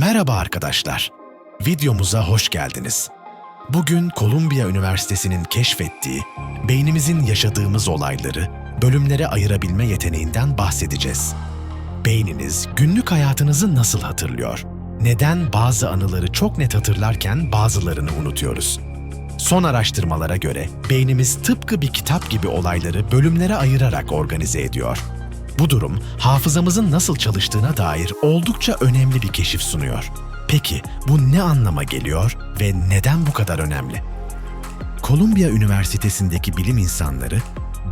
Merhaba arkadaşlar. Videomuza hoş geldiniz. Bugün Kolumbiya Üniversitesi'nin keşfettiği, beynimizin yaşadığımız olayları bölümlere ayırabilme yeteneğinden bahsedeceğiz. Beyniniz günlük hayatınızı nasıl hatırlıyor? Neden bazı anıları çok net hatırlarken bazılarını unutuyoruz? Son araştırmalara göre beynimiz tıpkı bir kitap gibi olayları bölümlere ayırarak organize ediyor. Bu durum hafızamızın nasıl çalıştığına dair oldukça önemli bir keşif sunuyor. Peki bu ne anlama geliyor ve neden bu kadar önemli? Kolumbiya Üniversitesi'ndeki bilim insanları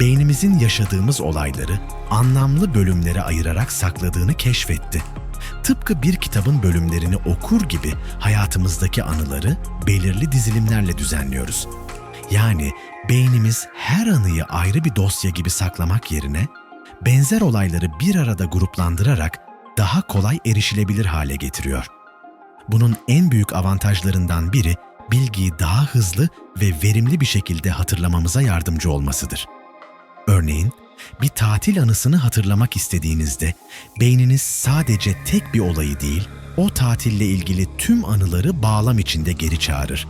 beynimizin yaşadığımız olayları anlamlı bölümlere ayırarak sakladığını keşfetti. Tıpkı bir kitabın bölümlerini okur gibi hayatımızdaki anıları belirli dizilimlerle düzenliyoruz. Yani beynimiz her anıyı ayrı bir dosya gibi saklamak yerine benzer olayları bir arada gruplandırarak daha kolay erişilebilir hale getiriyor. Bunun en büyük avantajlarından biri bilgiyi daha hızlı ve verimli bir şekilde hatırlamamıza yardımcı olmasıdır. Örneğin, bir tatil anısını hatırlamak istediğinizde beyniniz sadece tek bir olayı değil, o tatille ilgili tüm anıları bağlam içinde geri çağırır.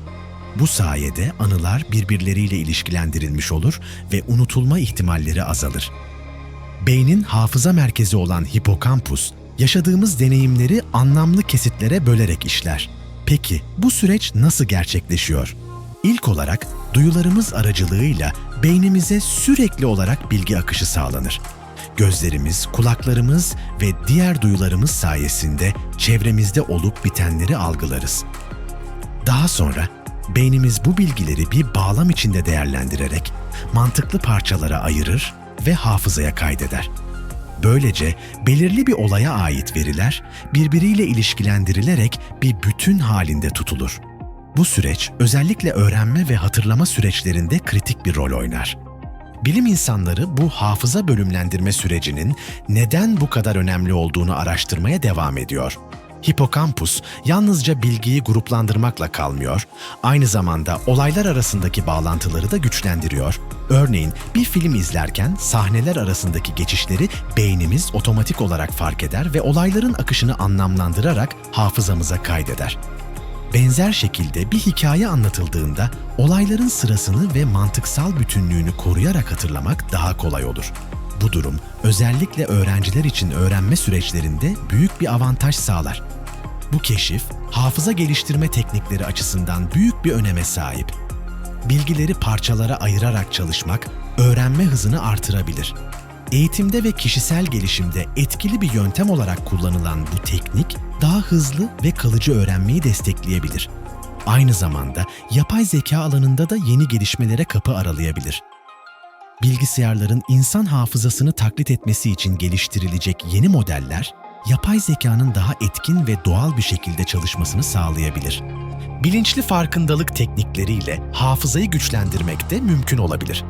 Bu sayede anılar birbirleriyle ilişkilendirilmiş olur ve unutulma ihtimalleri azalır. Beynin hafıza merkezi olan hipokampus, yaşadığımız deneyimleri anlamlı kesitlere bölerek işler. Peki bu süreç nasıl gerçekleşiyor? İlk olarak duyularımız aracılığıyla beynimize sürekli olarak bilgi akışı sağlanır. Gözlerimiz, kulaklarımız ve diğer duyularımız sayesinde çevremizde olup bitenleri algılarız. Daha sonra beynimiz bu bilgileri bir bağlam içinde değerlendirerek mantıklı parçalara ayırır ve hafızaya kaydeder. Böylece belirli bir olaya ait veriler birbiriyle ilişkilendirilerek bir bütün halinde tutulur. Bu süreç özellikle öğrenme ve hatırlama süreçlerinde kritik bir rol oynar. Bilim insanları bu hafıza bölümlendirme sürecinin neden bu kadar önemli olduğunu araştırmaya devam ediyor. Hipokampus yalnızca bilgiyi gruplandırmakla kalmıyor, aynı zamanda olaylar arasındaki bağlantıları da güçlendiriyor. Örneğin bir film izlerken sahneler arasındaki geçişleri beynimiz otomatik olarak fark eder ve olayların akışını anlamlandırarak hafızamıza kaydeder. Benzer şekilde bir hikaye anlatıldığında olayların sırasını ve mantıksal bütünlüğünü koruyarak hatırlamak daha kolay olur. Bu durum özellikle öğrenciler için öğrenme süreçlerinde büyük bir avantaj sağlar. Bu keşif, hafıza geliştirme teknikleri açısından büyük bir öneme sahip. Bilgileri parçalara ayırarak çalışmak, öğrenme hızını artırabilir. Eğitimde ve kişisel gelişimde etkili bir yöntem olarak kullanılan bu teknik, daha hızlı ve kalıcı öğrenmeyi destekleyebilir. Aynı zamanda yapay zeka alanında da yeni gelişmelere kapı aralayabilir bilgisayarların insan hafızasını taklit etmesi için geliştirilecek yeni modeller, yapay zekanın daha etkin ve doğal bir şekilde çalışmasını sağlayabilir. Bilinçli farkındalık teknikleriyle hafızayı güçlendirmek de mümkün olabilir.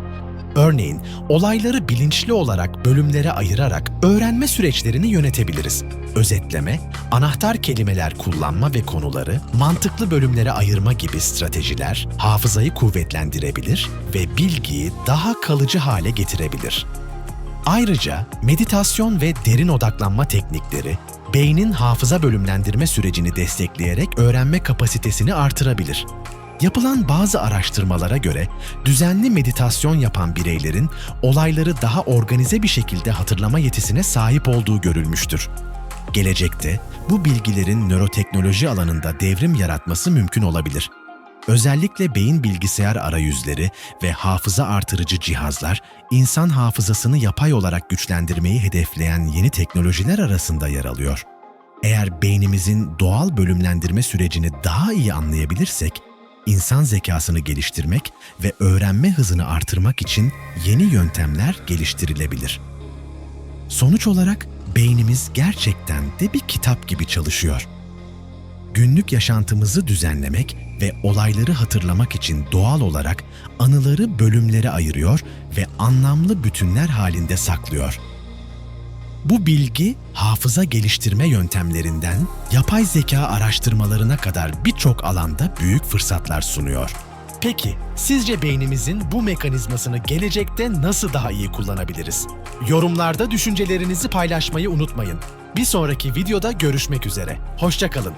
Örneğin, olayları bilinçli olarak bölümlere ayırarak öğrenme süreçlerini yönetebiliriz. Özetleme, anahtar kelimeler kullanma ve konuları mantıklı bölümlere ayırma gibi stratejiler hafızayı kuvvetlendirebilir ve bilgiyi daha kalıcı hale getirebilir. Ayrıca meditasyon ve derin odaklanma teknikleri beynin hafıza bölümlendirme sürecini destekleyerek öğrenme kapasitesini artırabilir. Yapılan bazı araştırmalara göre düzenli meditasyon yapan bireylerin olayları daha organize bir şekilde hatırlama yetisine sahip olduğu görülmüştür. Gelecekte bu bilgilerin nöroteknoloji alanında devrim yaratması mümkün olabilir. Özellikle beyin bilgisayar arayüzleri ve hafıza artırıcı cihazlar, insan hafızasını yapay olarak güçlendirmeyi hedefleyen yeni teknolojiler arasında yer alıyor. Eğer beynimizin doğal bölümlendirme sürecini daha iyi anlayabilirsek, insan zekasını geliştirmek ve öğrenme hızını artırmak için yeni yöntemler geliştirilebilir. Sonuç olarak beynimiz gerçekten de bir kitap gibi çalışıyor. Günlük yaşantımızı düzenlemek ve olayları hatırlamak için doğal olarak anıları bölümlere ayırıyor ve anlamlı bütünler halinde saklıyor. Bu bilgi hafıza geliştirme yöntemlerinden yapay zeka araştırmalarına kadar birçok alanda büyük fırsatlar sunuyor. Peki, sizce beynimizin bu mekanizmasını gelecekte nasıl daha iyi kullanabiliriz? Yorumlarda düşüncelerinizi paylaşmayı unutmayın. Bir sonraki videoda görüşmek üzere. Hoşçakalın.